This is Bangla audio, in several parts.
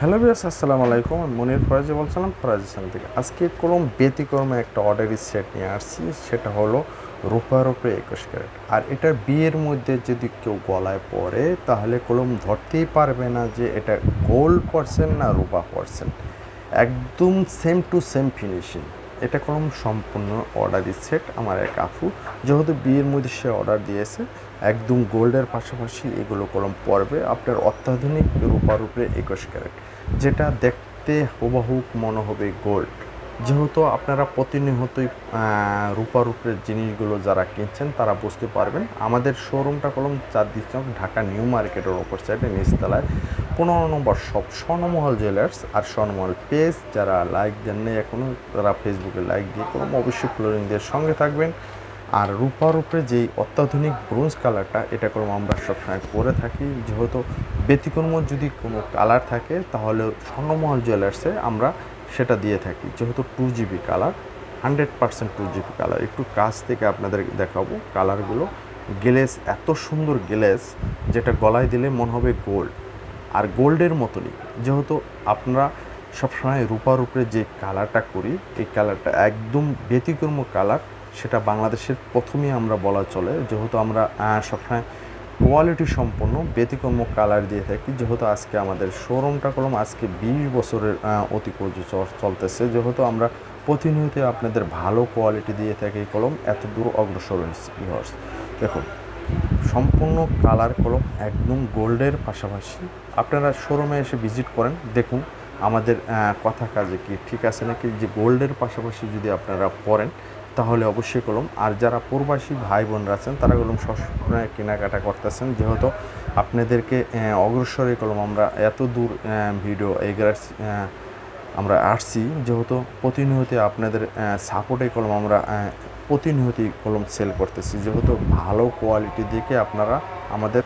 হ্যালো বিয়াস আসসালামু আলাইকুম। আমি মনির ফরাজি বলছিলাম ফরাজি চ্যানেল থেকে। আজকে কোনো ব্যতিক্রমে একটা অর্ডারি সেট নিয়ে আসছি। সেটা হলো রূপার উপরে একুশ ক্যারেট। আর এটা বিয়ের মধ্যে যদি কেউ গলায় পড়ে তাহলে কলম ধরতেই পারবে না যে এটা গোল্ড পার্সেন্ট না রূপা পার্সেন্ট একদম সেম টু সেম ফিনিশিং এটা কলম সম্পূর্ণ অর্ডারি সেট আমার এক আফু যেহেতু বিয়ের মধ্যে সে অর্ডার দিয়েছে একদম গোল্ডের পাশাপাশি এগুলো কলম পড়বে আপনার অত্যাধুনিক রূপার উপরে একুশ ক্যারেট যেটা দেখতে হুবহুক মনে হবে গোল্ড যেহেতু আপনারা প্রতিনিয়তই আহ, রূপার উপরে জিনিসগুলো যারা কিনছেন তারা বুঝতে পারবেন। আমাদের শোরুমটা কলম চারদিক চক ঢাকা নিউ মার্কেটের ওপর সাইডে নিচতলায়। পনেরো নম্বর সব স্বর্ণমহল জুয়েলার্স আর স্বর্ণমহল পেজ। যারা লাইক দেননি এখনও তারা ফেসবুকে লাইক দিয়ে কলম অবশ্যই ফ্লোরিং দিয়ে সঙ্গে থাকবেন। আর রূপার উপরে যেই অত্যাধুনিক ব্রোঞ্জ কালারটা এটা করে আমরা সবসময় করে থাকি। যেহেতু ব্যতিক্রম যদি কোনো কালার থাকে তাহলে স্বর্ণমহল জুয়েলার্সে আমরা সেটা দিয়ে থাকি। যেহেতু two GB colour hundred percent two GB colour একটু কাছ থেকে আপনাদের দেখাবো কালারগুলো গ্লেস এত সুন্দর গ্লেস যেটা গলায় দিলে মনে হবে গোল্ড আর গোল্ডের মতনই যেহেতু আপনারা সবসময় রূপার উপরে যে কালারটা করি, এই কালারটা একদম ব্যতিক্রম কালার, সেটা বাংলাদেশের প্রথমেই আমরা বলা চলে। যেহেতু আমরা সবসময় কোয়ালিটি সম্পন্ন ব্যতিক্রম কালার দিয়ে থাকি, যেহেতু আজকে আমাদের শোরুমটা কলম আজকে বিশ বছরের চ- চলতেছে। যেহেতু আমরা প্রতিনিয়ত আপনাদের ভালো কোয়ালিটি দিয়ে থাকি কলম, এত দূর অগ্রসর হয়েছে দেখুন সম্পূর্ণ কালার কলম একদম গোল্ডের পাশাপাশি। আপনারা শোরুমে এসে ভিজিট করেন, দেখুন আমাদের কথা কাজে কি, ঠিক আছে নাকি? যে গোল্ডের পাশাপাশি যদি আপনারা পড়েন তাহলে অবশ্যই কলম। আর যারা প্রবাসী ভাই বোনরা আছেন, তারা কলম সবসময় কেনাকাটা করতেছেন। যেহেতু আপনাদেরকে অগ্রসরে কলম আমরা এত দূর ভিডিও এগার আমরা আসছি। যেহেতু প্রতিনিয়ত আপনাদের সাপোর্টে কলম আমরা প্রতিনিয়তই কলম সেল করতেছি। যেহেতু ভালো কোয়ালিটি দেখে আপনারা আমাদের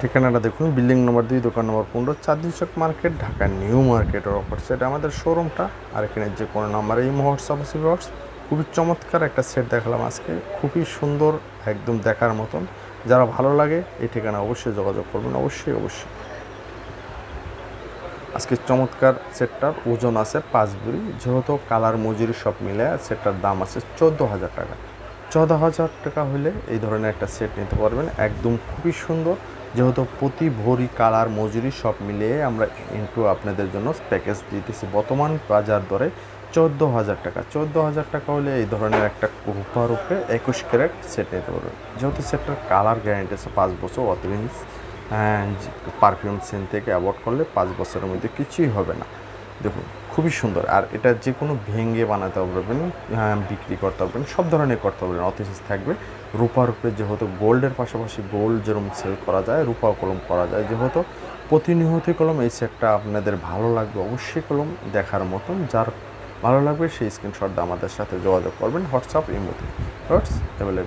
ঠিকানাটা দেখুন বিল্ডিং নম্বর দুই, দোকান নম্বর পনেরো চাঁদনি মার্কেট ঢাকা নিউ মার্কেটের অফার সেট আমাদের শোরুমটা আর এখানে যে কোনো নাম্বার এই হোয়াটসঅ্যাপ আছে ভিউয়ার্স খুবই চমৎকার একটা সেট দেখালাম আজকে। খুবই সুন্দর, একদম দেখার মতন। যারা ভালো লাগে, এই ঠিকানা অবশ্যই যোগাযোগ করবেন। অবশ্যই অবশ্যই। আজকে চমৎকার সেটটার ওজন আছে পাঁচ বুড়ি যেহেতু কালার মজুরি সব মিলে সেটটার দাম আছে চোদ্দ হাজার টাকা। চোদ্দ হাজার টাকা হলে এই ধরনের একটা সেট নিতে পারবেন, একদম খুবই সুন্দর। যেহেতু প্রতি ভরি কালার মজুরি সব মিলিয়ে আমরা ইন্টু আপনাদের জন্য প্যাকেজ দিতেছি। বর্তমান বাজার দরে চোদ্দ হাজার টাকা। চোদ্দ হাজার টাকা হলে এই ধরনের একটা উপরে একুশ ক্যারেট সেট নিতে পারবেন। যেহেতু সেটটার কালার গ্যারেন্টি আছে পাঁচ বছর অতিরিক্ত পারফিউম সেন থেকে অ্যাভয়েড করলে পাঁচ বছরের মধ্যে কিছুই হবে না। দেখুন, খুবই সুন্দর। আর এটা যে কোনো ভেঙে বানাতে পারবেন বিক্রি করতে পারবেন সব ধরনের করতে পারবেন অথিস থাকবে রূপার উপরে যেহেতু গোল্ডের পাশাপাশি গোল্ড যেরকম সেল করা যায়, রূপা কলম করা যায়, যেহেতু প্রতিনিয়ত কলম, এই সেটটা আপনাদের ভালো লাগবে অবশ্যই কলম দেখার মতন। যার ভালো লাগবে সেই স্ক্রিনশটটা আমাদের সাথে যোগাযোগ করবেন হোয়াটসঅ্যাপ ইমোতে হোয়াটস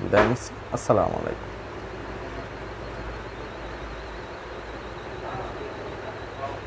বিদায় নিচ্ছি আসসালামু আলাইকুম।